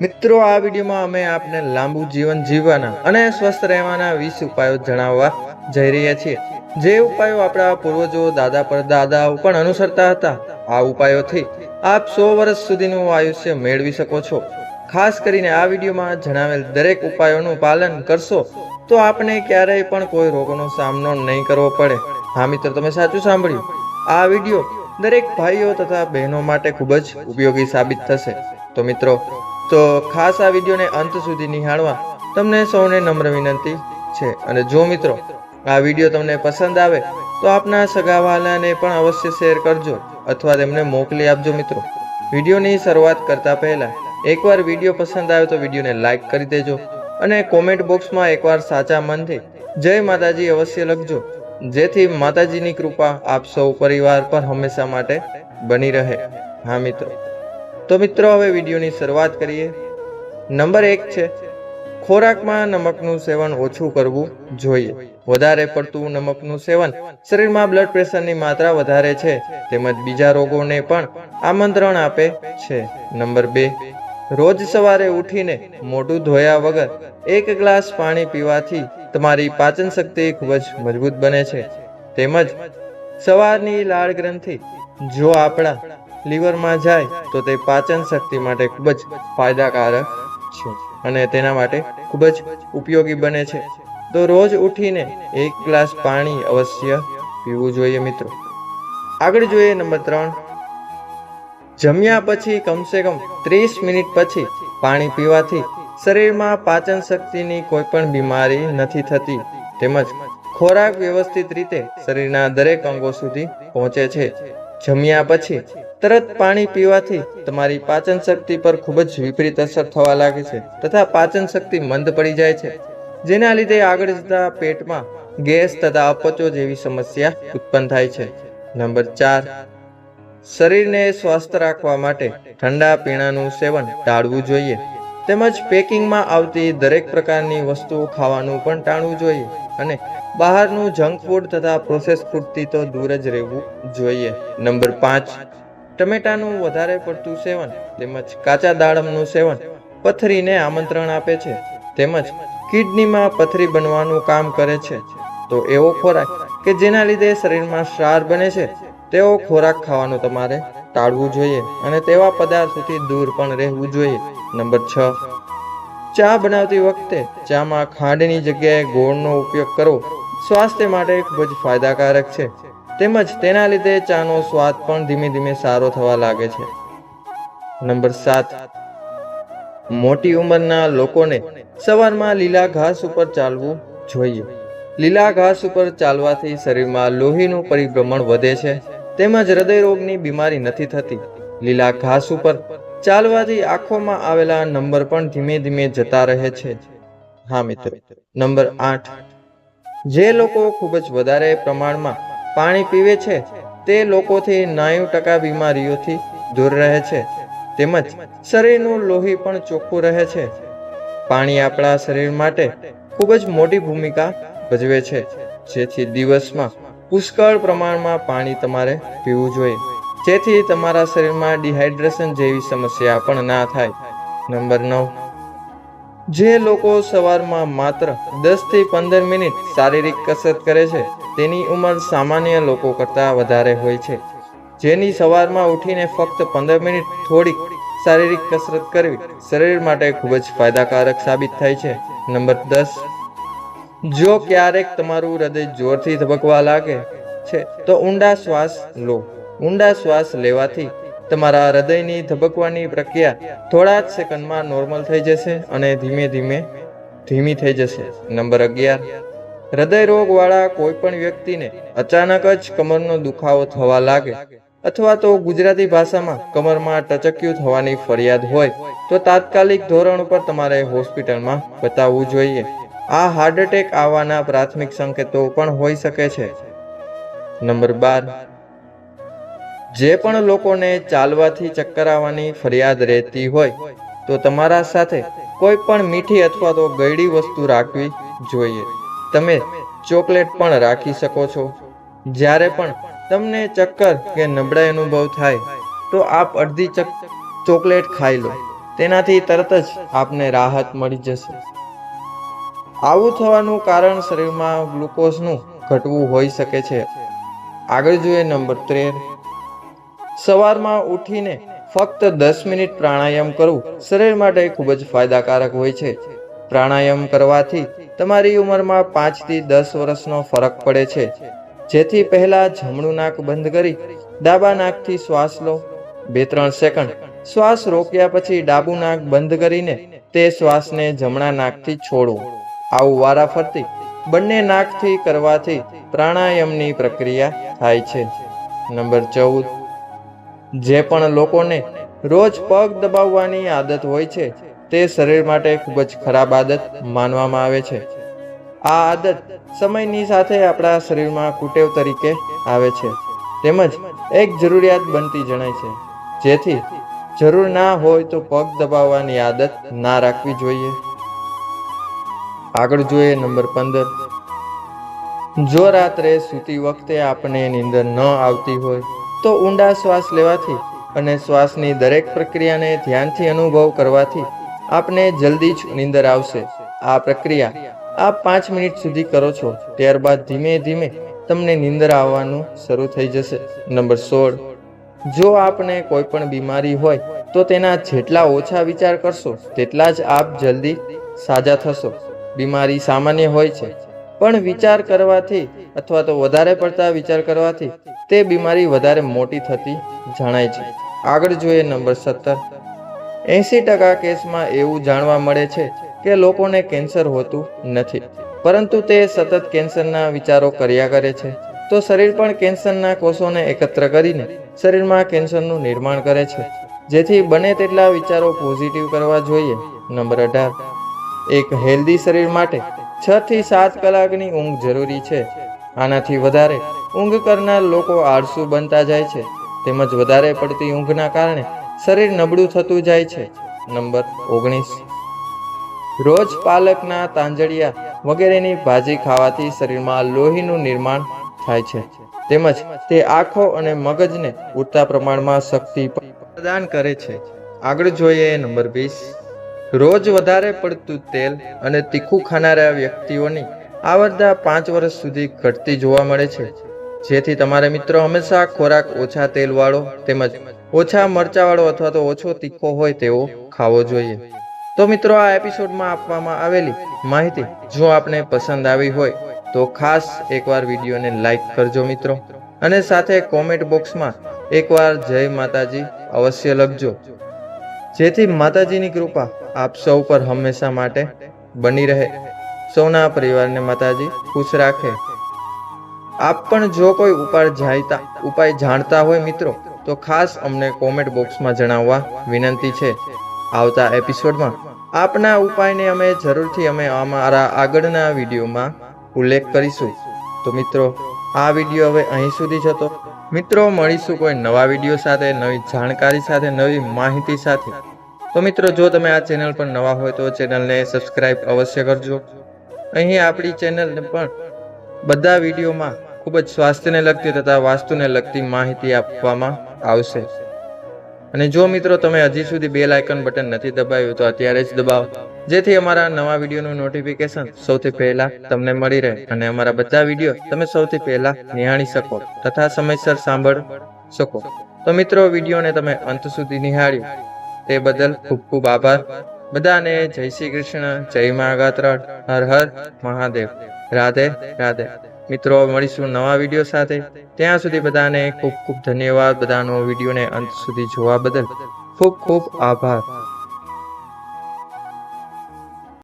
મિત્રો, આ વિડીયોમાં અમે આપને લાંબુ જીવન જીવવાના અને સ્વસ્થ રહેવાના વીસ ઉપાયો જણાવવા જઈ રહ્યા છીએ. જે ઉપાયો આપણા પૂર્વજો, દાદા પરદાદાઓ પણ અનુસરતા હતા, આ ઉપાયોથી આપ સો વર્ષ સુધીનું આયુષ્ય મેળવી શકો છો. ખાસ કરીને આ વિડીયોમાં જણાવેલ દરેક ઉપાયોનું પાલન કરશો, તો આપને ક્યારેય પણ કોઈ રોગનો સામનો નહીં કરવો પડે. હા, મિત્રો, તમે સાચું સાંભળ્યું. આ વીડિયો દરેક ભાઈઓ તથા બહેનો માટે ખૂબ જ ઉપયોગી સાબિત થશે. તો મિત્રો તો ખાસ આ વિડીયોને અંત સુધી નિહાળવા તમને સૌને નમ્ર વિનંતી છે. અને જો મિત્રો આ વીડિયો તમને પસંદ આવે તો આપના સગાવાલાને પણ અવશ્ય શેર કરજો અથવા તેમને મોકલી આપજો મિત્રો. વિડીયોની શરૂઆત કરતા પહેલા એકવાર વીડિયો પસંદ આવે તો વિડીયોને લાઈક કરી દેજો અને કોમેન્ટ બોક્સમાં એકવાર સાચા મનથી જય માતાજી અવશ્ય લખજો. જેથી માતાજીની કૃપા આપ સૌ પરિવાર પર હંમેશા માટે બની રહે. હા મિત્રો. તો મિત્રો, હવે વિડીયોની શરૂઆત કરીએ. નંબર એક છે, ખોરાકમાં નમકનું સેવન ઓછું કરવું જોઈએ. વધારે પડતું નમકનું સેવન શરીરમાં બ્લડ પ્રેશરની માત્રા વધારે છે, તેમજ બીજા રોગોને પણ આમંત્રણ આપે છે. નંબર બે, રોજ સવારે ઉઠીને મોઢું ધોયા વગર એક ગ્લાસ પાણી પીવાથી તમારી પાચન શક્તિ ખૂબ જ મજબૂત બને છે. તેમજ સવારની લાળ ગ્રંથિ, જો આપણા લીવરમાં જાય તો તે પાચન શક્તિ માટે ખૂબ જ ફાયદાકારક છે અને તેના માટે ખૂબ જ ઉપયોગી બને છે. તો રોજ ઉઠીને એક ગ્લાસ પાણી અવશ્ય પીવું જોઈએ મિત્રો. આગળ જોઈએ નંબર ત્રણ. જમ્યા પછી કમસે કમ ત્રીસ મિનિટ પછી પાણી પીવાથી શરીરમાં પાચન શક્તિની કોઈ પણ બીમારી નથી થતી, તેમજ ખોરાક વ્યવસ્થિત રીતે શરીરના દરેક અંગો સુધી પહોંચે છે. જમ્યા પછી તરત પાણી પીવાથી તમારી પાચન શક્તિ પર ખૂબ જ વિપરીત અસર થવા લાગે છે તથા પાચન શક્તિ મંદ પડી જાય છે. જેના લીધે આગળ જતા પેટમાં ગેસ તથા અપચો જેવી સમસ્યા ઉત્પન્ન થાય છે. નંબર ચાર, શરીરને સ્વસ્થ રાખવા માટે ઠંડા પીણાનું સેવન ટાળવું જોઈએ. તેમજ પેકિંગમાં આવતી દરેક પ્રકારની વસ્તુઓ ખાવાનું પણ ટાળવું જોઈએ અને બહારનું જંક ફૂડ તથા પ્રોસેસ ફૂડથી તો દૂર જ રહેવું જોઈએ. નંબર પાંચ ટમેટાનું વધારે પડતું સેવન તેમજ કાચા દાડમનું સેવન પથરીને આમંત્રણ આપે છે તેમજ કિડનીમાં પથરી બનવાનું કામ કરે છે. તો એવો ખોરાક કે જેના લીધે શરીરમાં ક્ષાર બને છે, તેવો ખોરાક ખાવાનું તમારે ટાળવું જોઈએ અને તેવા પદાર્થોથી દૂર પણ રહેવું જોઈએ. નંબર છ. ચા બનાવતી વખતે ચામાં ખાંડની જગ્યાએ ગોળનો ઉપયોગ કરવો સ્વાસ્થ્ય માટે ખૂબ જ ફાયદાકારક છે. તેમજ તેના લીધે ચાનો સ્વાદ પણ ધીમે ધીમે સારો થવા લાગે છે. નંબર સાત. મોટી ઉંમરના લોકોને સવારમાં લીલા ઘાસ ઉપર ચાલવું જોઈએ. લીલા ઘાસ ઉપર ચાલવાથી શરીરમાં લોહીનું પરિભ્રમણ વધે છે, તેમજ હૃદય રોગની બીમારી નથી થતી. લીલા ઘાસ ઉપર ચાલવાથી આંખોમાં આવેલા નંબર પણ ધીમે ધીમે જતા રહે છે. હા મિત્રો. નંબર આઠ. જે લોકો ખૂબ જ વધારે પ્રમાણમાં પાણી પીવે છે, તે લોકોથી નાયું ટકા બીમારીઓથી દૂર રહે છે. તેમજ શરીરનું લોહી પણ ચોખ્ખું રહે છે. પાણી આપણા શરીર માટે ખૂબ જ મોટી ભૂમિકા ભજવે છે. જેથી દિવસમાં પુષ્કળ પ્રમાણમાં પાણી તમારે પીવું જોઈએ. જેથી તમારા શરીરમાં ડિહાઇડ્રેશન જેવી સમસ્યા પણ ના થાય. નંબર નવ. જે લોકો સવારમાં માત્ર દસથી પંદર મિનિટ શારીરિક કસરત કરે છે, તેની ઉંમર સામાન્ય લોકો કરતાં વધારે હોય છે. જેની સવારમાં ઉઠીને ફક્ત પંદર મિનિટ થોડીક શારીરિક કસરત કરવી શરીર માટે ખૂબ જ ફાયદાકારક સાબિત થાય છે. નંબર દસ. જો ક્યારેક તમારું હૃદય જોરથી ધબકવા લાગે છે, તો ઊંડા શ્વાસ લો. ઊંડા શ્વાસ લેવાથી તમારા હૃદયની ધબકવાની પ્રક્રિયા થોડા જ સેકન્ડમાં નોર્મલ થઈ જશે અને ધીમે ધીમે ધીમી થઈ જશે. નંબર અગિયાર. હૃદય રોગવાળા કોઈ પણ વ્યક્તિને અચાનક જ કમરનો દુખાવો થવા લાગે અથવા તો ગુજરાતી ભાષામાં કમરમાં ટચક્યું થવાની ફરિયાદ હોય તો તાત્કાલિક ધોરણ ઉપર તમારે હોસ્પિટલમાં બતાવવું જોઈએ. આ હાર્ટ એટેક આવવાના પ્રાથમિક સંકેતો પણ હોઈ શકે છે. નંબર બાર. જે પણ લોકોને ચાલવાથી ચક્કર આવવાની ફરિયાદ રહેતી હોય, તો તમારા સાથે કોઈ પણ મીઠી અથવા તો ગળી વસ્તુ રાખવી જોઈએ. તમે ચોકલેટ પણ રાખી શકો છો. જ્યારે પણ તમને ચક્કર કે નબળાઈ અનુભવ થાય, તો આપ અડધી ચક ચોકલેટ ખાઈ લો. તેનાથી તરત જ આપને રાહત મળી જશે. આવું થવાનું કારણ શરીરમાં ગ્લુકોઝનું ઘટવું હોઈ શકે છે. આગળ જોઈએ નંબર તેર સવારમાં ઉઠીને ફક્ત દસ મિનિટ પ્રાણાયામ કરવું શરીર માટે ખૂબ જ ફાયદાકારક હોય છે. પ્રાણાયામ કરવાથી તમારી ઉંમરમાં પાંચથી દસ વર્ષનો ફરક પડે છે. જેથી પહેલા જમણું નાક બંધ કરી ડાબા નાકથી શ્વાસ લો. બે ત્રણ સેકન્ડ શ્વાસ રોક્યા પછી ડાબું નાક બંધ કરીને તે શ્વાસને જમણા નાકથી છોડો. આવું વારાફરતી બંને નાકથી કરવાથી પ્રાણાયામની પ્રક્રિયા થાય છે. નંબર ચૌદ જે પણ લોકોને રોજ પગ દબાવવાની આદત હોય છે, તે શરીર માટે ખૂબ જ ખરાબ આદત માનવામાં આવે છે. આ આદત સમયની સાથે આપણા શરીરમાં કુટેવ તરીકે આવે છે. તેમજ એક જરૂરિયાત બનતી જણાય છે, જેથી જરૂર ના હોય તો પગ દબાવવાની આદત ના રાખવી જોઈએ. આગળ જોઈએ નંબર પંદર. જો રાત્રે સૂતી વખતે આપણને નીંદર ન આવતી હોય તો ઊંડા શ્વાસ લેવાથી અને શ્વાસની દરેક પ્રક્રિયાને ધ્યાનથી અનુભવ કરવાથી આપને જલ્દી જ નીંદર આવશે. આ પ્રક્રિયા આપ પાંચ મિનિટ સુધી કરો છો, ત્યારબાદ ધીમે ધીમે તમને નીંદર આવવાનું શરૂ થઈ જશે. નંબર સોળ. જો આપને કોઈ પણ બીમારી હોય તો તેના જેટલા ઓછા વિચાર કરશો, તેટલા જ આપ જલ્દી સાજા થશો. બીમારી સામાન્ય હોય છે પણ વિચાર કરવાથી અથવા તો વધારે પડતા વિચાર કરવાથી તે બીમારી વધારે મોટી થતી જણાય છે. આગળ જોઈએ નંબર સત્તર. એંસી ટકા કેસમાં એવું જાણવા મળે છે કે લોકોને કેન્સર હોતું નથી. પરંતુ તે સતત કેન્સરના વિચારો કર્યા કરે છે. તો શરીર પણ કેન્સરના કોષોને એકત્ર કરીને શરીરમાં કેન્સરનું નિર્માણ કરે છે. જેથી બને તેટલા વિચારો પોઝિટિવ કરવા જોઈએ. નંબર અઢાર. એક હેલ્ધી શરીર માટે છ થી સાત કલાકની ઊંઘ જરૂરી છે. આનાથી વધારે ઊંઘ કરનાર લોકો આળસુ બનતા જાય છે. તેમજ વધારે પડતી ઊંઘના કારણે શરીર નબળું થતું જાય છે. નંબર ઓગણીસ. રોજ પાલકના તાંજળિયા વગેરેની ભાજી ખાવાથી શરીરમાં લોહીનું નિર્માણ થાય છે. તેમજ તે આંખો અને મગજને પૂરતા પ્રમાણમાં શક્તિ પ્રદાન કરે છે. આગળ જોઈએ નંબર વીસ. રોજ વધારે પડતું તેલ અને તીખું ખાનારા વ્યક્તિઓની આવરદા પાંચ વર્ષ સુધી ઘટતી જોવા મળે છે. જેથી તમારે મિત્રો હંમેશા ખોરાક ઓછા તેલવાળો તેમજ ઓછા મરચાવાળો અથવા તો ઓછો તીખો હોય તેવો ખાવો જોઈએ. તો મિત્રો આ એપિસોડમાં આપવામાં આવેલી માહિતી જો આપને પસંદ આવી હોય તો ખાસ એકવાર વિડીયોને લાઈક કરજો મિત્રો અને સાથે કોમેન્ટ બોક્સમાં એકવાર જય માતાજી અવશ્ય લખજો. જેથી માતાજીની કૃપા આપ સૌ પર હંમેશા માટે બની રહે. સૌના પરિવારને માતાજી, ખુશ રાખે. આપ પણ જો કોઈ ઉપાય જાણતા ઉપાય જાણતા હોય મિત્રો, તો ખાસ અમને કોમેન્ટ બોક્સમાં જણાવવા વિનંતી છે. આવતા એપિસોડમાં આપના ઉપાયને અમે જરૂરથી અમે અમારા આગળના વિડીયોમાં ઉલ્લેખ કરીશું. તો મિત્રો, આ વીડિયો હવે અહીં સુધી જ હતો મિત્રો, મળીશું કોઈ નવા વીડિયો સાથે, નવી જાણકારી સાથે, નવી માહિતી સાથે. તો મિત્રો, જો તમે આ ચેનલ પર નવા હોય તો ચેનલને સબસ્ક્રાઇબ અવશ્ય કરજો. અહીં આપણી ચેનલને પણ બધા વિડીયોમાં ખૂબ જ સ્વાસ્થ્યને લગતી તથા વાસ્તુને લગતી માહિતી આપવામાં આવશે. અને જો મિત્રો, તમે હજી સુધી બેલ આઇકન બટન નથી દબાવ્યું, તો અત્યારે જ દબાવો. જેથી અમારા નવા વિડીયોનું નોટિફિકેશન સૌથી પહેલા તમને મળી રહે અને અમારા બધા વીડિયો તમે સૌથી પહેલા નિહાળી શકો તથા સમયસર સાંભળ શકો. તો મિત્રો, વિડીયોને તમે અંત સુધી નિહાળ્યું. તે બદલ ખૂબ ખૂબ આભાર. બધાને જય શ્રી કૃષ્ણ, જય માગાત્ર હર હર મહાદેવ. રાધે રાધે. મિત્રો, મળીશું નવા વીડિયો સાથે. ત્યાં સુધી બધાને ખૂબ ખૂબ ધન્યવાદ. બધાનો વિડીયોને અંત સુધી જોવા બદલ ખૂબ ખૂબ આભાર.